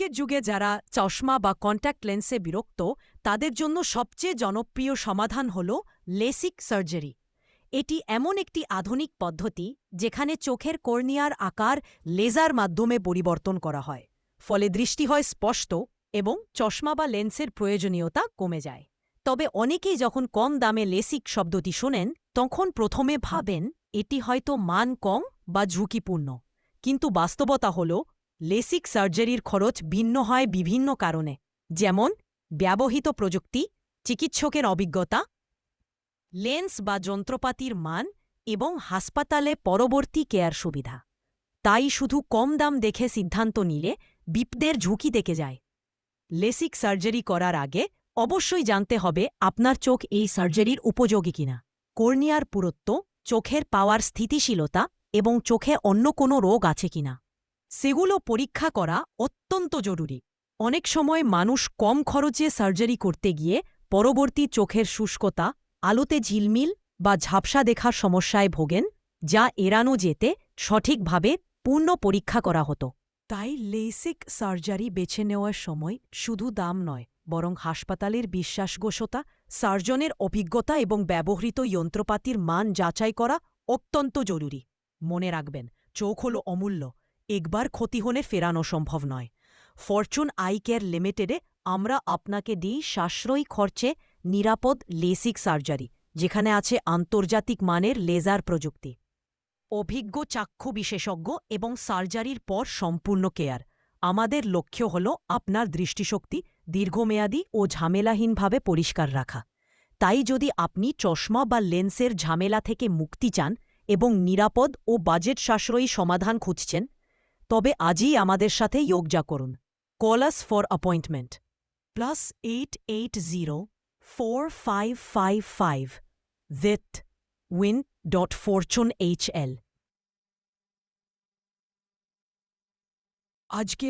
আজকের যুগে যারা চশমা বা কন্ট্যাক্ট লেন্সে বিরক্ত, তাদের জন্য সবচেয়ে জনপ্রিয় সমাধান হল লেসিক সার্জারি এটি এমন একটি আধুনিক পদ্ধতি যেখানে চোখের কর্নিয়ার আকার লেজার মাধ্যমে পরিবর্তন করা হয়, ফলে দৃষ্টি হয় স্পষ্ট এবং চশমা বা লেন্সের প্রয়োজনীয়তা কমে যায়। তবে অনেকেই যখন কম দামে লেসিক শব্দটি শোনেন, তখন প্রথমে ভাবেন এটি হয়তো মান কম বা ঝুঁকিপূর্ণ। কিন্তু বাস্তবতা হল লেসিক সার্জারির খরচ ভিন্ন হয় বিভিন্ন কারণে, যেমন ব্যবহৃত প্রযুক্তি, চিকিৎসকের অভিজ্ঞতা, লেন্স বা যন্ত্রপাতির মান এবং হাসপাতালে পরবর্তী কেয়ার সুবিধা। তাই শুধু কম দাম দেখে সিদ্ধান্ত নিলে বিপদের ঝুঁকি দেখে যায়। লেসিক সার্জারি করার আগে অবশ্যই জানতে হবে আপনার চোখ এই সার্জারির উপযোগী কিনা। কর্নিয়ার পুরত্ব, চোখের পাওয়ার স্থিতিশীলতা এবং চোখে অন্য কোনো রোগ আছে কিনা। সেগুলো পরীক্ষা করা অত্যন্ত জরুরি। অনেক সময় মানুষ কম খরচে সার্জারি করতে গিয়ে পরবর্তী চোখের শুষ্কতা, আলোতে ঝিলমিল বা ঝাপসা দেখার সমস্যায় ভোগেন, যা এড়ানো যেতে সঠিকভাবে পূর্ণ পরীক্ষা করা হতো। তাই লেসিক সার্জারি বেছে নেওয়ার সময় শুধু দাম নয়, বরং হাসপাতালের বিশ্বাসগোষতা সার্জনের অভিজ্ঞতা এবং ব্যবহৃত যন্ত্রপাতির মান যাচাই করা অত্যন্ত জরুরি। মনে রাখবেন, চোখ হল অমূল্য একবার ক্ষতি হলে ফেরানো সম্ভব নয়। ফরচুন আই কেয়ার লিমিটেডে আমরা আপনাকে দিই সাশ্রয়ী খরচে নিরাপদ লেসিক সার্জারি, যেখানে আছে আন্তর্জাতিক মানের লেজার প্রযুক্তি। অভিজ্ঞ চাক্ষু বিশেষজ্ঞ এবং সার্জারির পর সম্পূর্ণ কেয়ার। আমাদের লক্ষ্য হল আপনার দৃষ্টিশক্তি দীর্ঘমেয়াদী ও ঝামেলাহীনভাবে পরিষ্কার রাখা। তাই যদি আপনি চশমা বা লেন্সের ঝামেলা থেকে মুক্তি চান এবং নিরাপদ ও বাজেট সাশ্রয়ী সমাধান খুঁজছেন তবে আজই আমাদের সাথে যোগজা করুন। Call us for appointment. Plus eight eight zero four five five five with dot fortune H L. আজকে